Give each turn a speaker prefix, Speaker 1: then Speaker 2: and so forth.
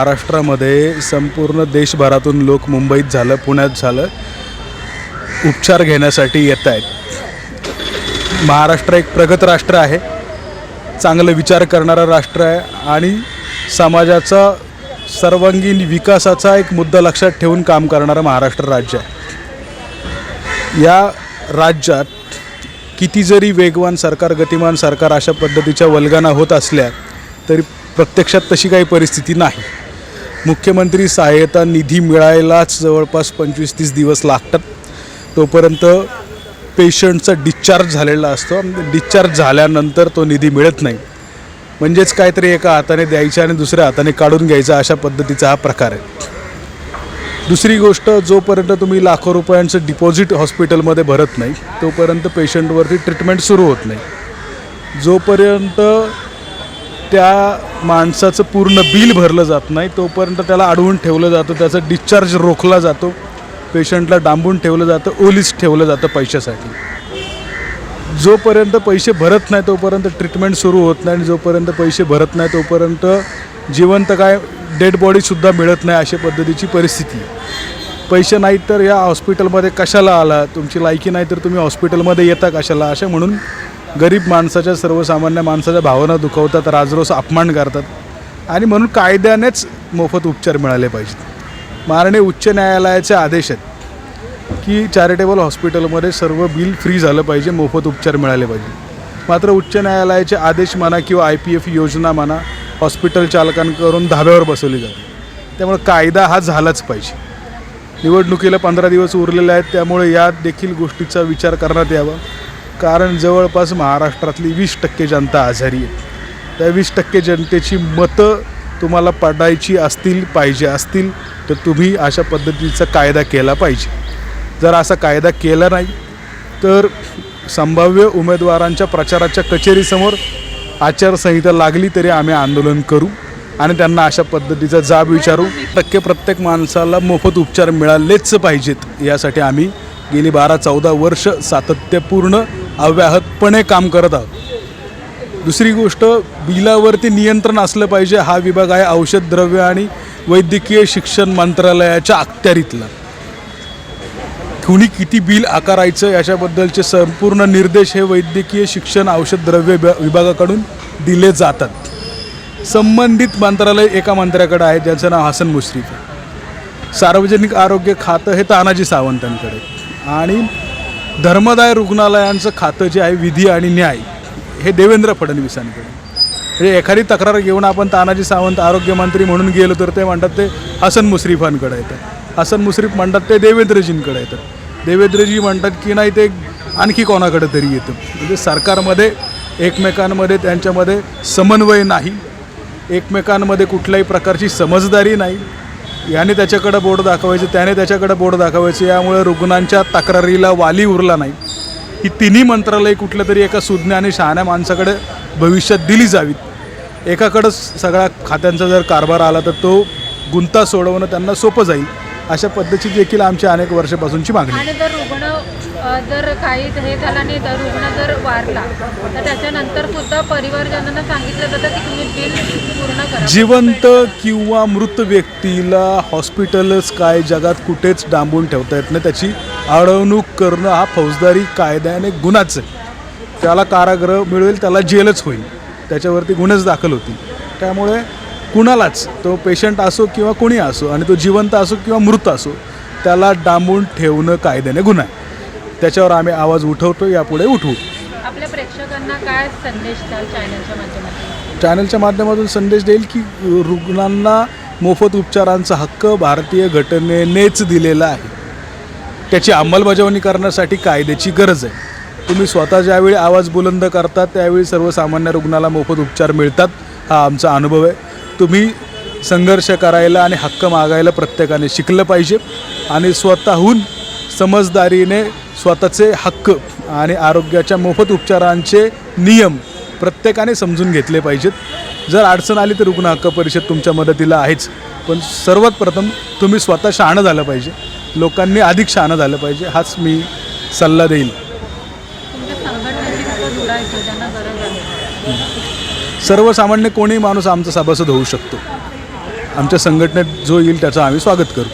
Speaker 1: महाराष्ट्रामध्ये संपूर्ण देशभरातून लोक मुंबईत झालं पुण्यात झालं उपचार घेण्यासाठी येत आहेत. महाराष्ट्र एक प्रगत राष्ट्र आहे. चांगलं विचार करणारं राष्ट्र आहे आणि समाजाचा सर्वांगीण विकासाचा एक मुद्दा लक्षात ठेवून काम करणारं महाराष्ट्र राज्य आहे. या राज्यात किती जरी वेगवान सरकार गतिमान सरकार अशा पद्धतीच्या वल्गाना होत असल्या तरी प्रत्यक्षात तशी काही परिस्थिती नाही. मुख्यमंत्री सहाय्यता निधी मिळायलाच जवळपास पंचवीस तीस दिवस लागतात. तोपर्यंत पेशंटचा डिस्चार्ज झालेला असतो. म्हणजे डिस्चार्ज झाल्यानंतर तो निधी मिळत नाही. म्हणजेच काहीतरी एका हाताने द्यायचा आणि दुसऱ्या हाताने काढून घ्यायचा अशा पद्धतीचा हा प्रकार आहे. दुसरी गोष्ट जोपर्यंत तुम्ही लाखो रुपयांचं डिपॉझिट हॉस्पिटलमध्ये भरत नाही तोपर्यंत पेशंटवरती ट्रीटमेंट सुरू होत नाही. जोपर्यंत त्या माणसाचं पूर्ण बिल भरलं जात नाही तोपर्यंत त्याला अडवून ठेवलं जातं त्याचा डिस्चार्ज रोखला जातो पेशंटला डांबून ठेवलं जातं ओलीस ठेवलं जातं पैशासाठी. जोपर्यंत पैसे भरत नाही तोपर्यंत ट्रीटमेंट सुरू होत नाही आणि जोपर्यंत पैसे भरत नाही तोपर्यंत जिवंत काय डेड बॉडीसुद्धा मिळत नाही अशा पद्धतीची परिस्थिती. पैसे नाहीत तर या हॉस्पिटलमध्ये कशाला आला? तुमची लायकी नाही तर तुम्ही हॉस्पिटलमध्ये येता कशाला? अशा म्हणून गरीब माणसाच्या सर्वसामान्य माणसाच्या भावना दुखवतात राजरोस अपमान करतात. आणि म्हणून कायद्यानेच मोफत उपचार मिळाले पाहिजेत. माननीय उच्च न्यायालयाचे आदेश आहेत की चॅरिटेबल हॉस्पिटलमध्ये सर्व बिल फ्री झालं पाहिजे मोफत उपचार मिळाले पाहिजे. मात्र उच्च न्यायालयाचे आदेश म्हणा किंवा आय पी एफ योजना म्हणा हॉस्पिटल चालकांकडून धाब्यावर बसवली जाते. त्यामुळे कायदा हा झालाच पाहिजे. निवडणुकीला पंधरा दिवस उरलेले आहेत त्यामुळे या देखील गोष्टीचा विचार करण्यात यावा. कारण जवळपास महाराष्ट्रातली वीस टक्के जनता आजारी आहे. त्या वीस टक्के जनतेची मतं तुम्हाला पडायची असतील पाहिजे असतील तर तुम्ही अशा पद्धतीचा कायदा केला पाहिजे. जर असा कायदा केला नाही तर संभाव्य उमेदवारांच्या प्रचाराच्या कचेरीसमोर आचारसंहिता लागली तरी आम्ही आंदोलन करू आणि त्यांना अशा पद्धतीचा जाब विचारू. टक्के प्रत्येक माणसाला मोफत उपचार मिळालेच पाहिजेत यासाठी आम्ही गेली बारा चौदा वर्ष सातत्यपूर्ण अव्याहतपणे काम करत आहोत. दुसरी गोष्ट बिलावरती नियंत्रण असलं पाहिजे हा विभाग आहे औषध द्रव्य आणि वैद्यकीय शिक्षण मंत्रालयाच्या अखत्यारीतला. कुणी किती बिल आकारायचं याच्याबद्दलचे संपूर्ण निर्देश हे वैद्यकीय शिक्षण औषध द्रव्य विभागाकडून दिले जातात. संबंधित मंत्रालय एका मंत्र्याकडे आहे ज्याचं नाव हसन मुश्रीफ आहे. सार्वजनिक आरोग्य खातं हे तानाजी सावंतांकडे. आणि धर्मदाय रुग्णालयांचं खातं जे आहे विधी आणि न्याय हे देवेंद्र फडणवीसांकडे म्हणजे एखादी तक्रार घेऊन आपण तानाजी सावंत आरोग्यमंत्री म्हणून गेलो तर ते म्हणतात ते हसन मुश्रीफांकडे येतात हसन मुश्रीफ म्हणतात ते देवेंद्रजींकडे येतात देवेंद्रजी म्हणतात की नाही ते आणखी कोणाकडे तरी येतं. म्हणजे सरकारमध्ये एकमेकांमध्ये त्यांच्यामध्ये समन्वय नाही. एकमेकांमध्ये कुठल्याही प्रकारची समजदारी नाही. याने त्याच्याकडं बोर्ड दाखवायचं त्याने त्याच्याकडं बोर्ड दाखवायचं. यामुळे रुग्णांच्या तक्रारीला वाली उरला नाही. ही तिन्ही मंत्रालय कुठल्या तरी एका सुज्ञ आणि शहाण्या माणसाकडे भविष्यात दिली जावीत. एकाकडंच सगळ्या खात्यांचा जर कारभार आला तर तो गुंता सोडवणं त्यांना सोपं जाईल. अशा पद्धतीची देखील आमची अनेक वर्षापासूनची मागणी
Speaker 2: जर काही हे झालं नाही तर रुग्ण जर वारला तर त्याच्यानंतर सुद्धा परिवारजनांना सांगितलं जातं की तुम्ही बिल पूर्ण करा.
Speaker 1: जिवंत किंवा मृत व्यक्तीला हॉस्पिटलच काय जगात कुठेच डांबून ठेवता येत नाही. त्याची अडवणूक करणं हा फौजदारी कायद्याने गुन्हाच आहे. त्याला कारागृह मिळेल त्याला जेलच होईल. त्याच्यावरती गुन्हेच दाखल होतील. त्यामुळे कुणालाच तो पेशंट असो किंवा कोणी असो आणि तो जिवंत असो किंवा मृत असो त्याला डांबून ठेवणं कायद्याने गुन्हा आहे. त्याच्यावर आम्ही आवाज उठवतो यापुढे उठवू
Speaker 2: आपल्या प्रेक्षकांना काय संदेश द्याल चॅनलच्या माध्यमातून?
Speaker 1: चॅनलच्या माध्यमातून संदेश देईल की रुग्णांना मोफत उपचारांचा हक्क भारतीय घटनेनेच दिलेला आहे. त्याची अंमलबजावणी करण्यासाठी कायद्याची गरज आहे. तुम्ही स्वतः ज्यावेळी आवाज बुलंद करतात त्यावेळी सर्वसामान्य रुग्णाला मोफत उपचार मिळतात हा आमचा अनुभव आहे. तुम्ही संघर्ष करायला आणि हक्क मागायला प्रत्येकाने शिकलं पाहिजे आणि स्वतःहून समजदारीने स्वतःचे हक्क आणि आरोग्याच्या मोफत उपचारांचे नियम प्रत्येकाने समजून घेतले पाहिजेत. जर अडचण आली तर रुग्ण हक्क परिषद तुमच्या मदतीला आहेच. पण सर्वात प्रथम तुम्ही स्वतः शहाणं झालं पाहिजे. लोकांनी अधिक शहाणं झालं पाहिजे हाच मी सल्ला देईल सर्वसामान्य कोणी माणूस आमचा सभासद होऊ शकतो. आमच्या संघटनेत जो येईल त्याचं आम्ही स्वागत करू.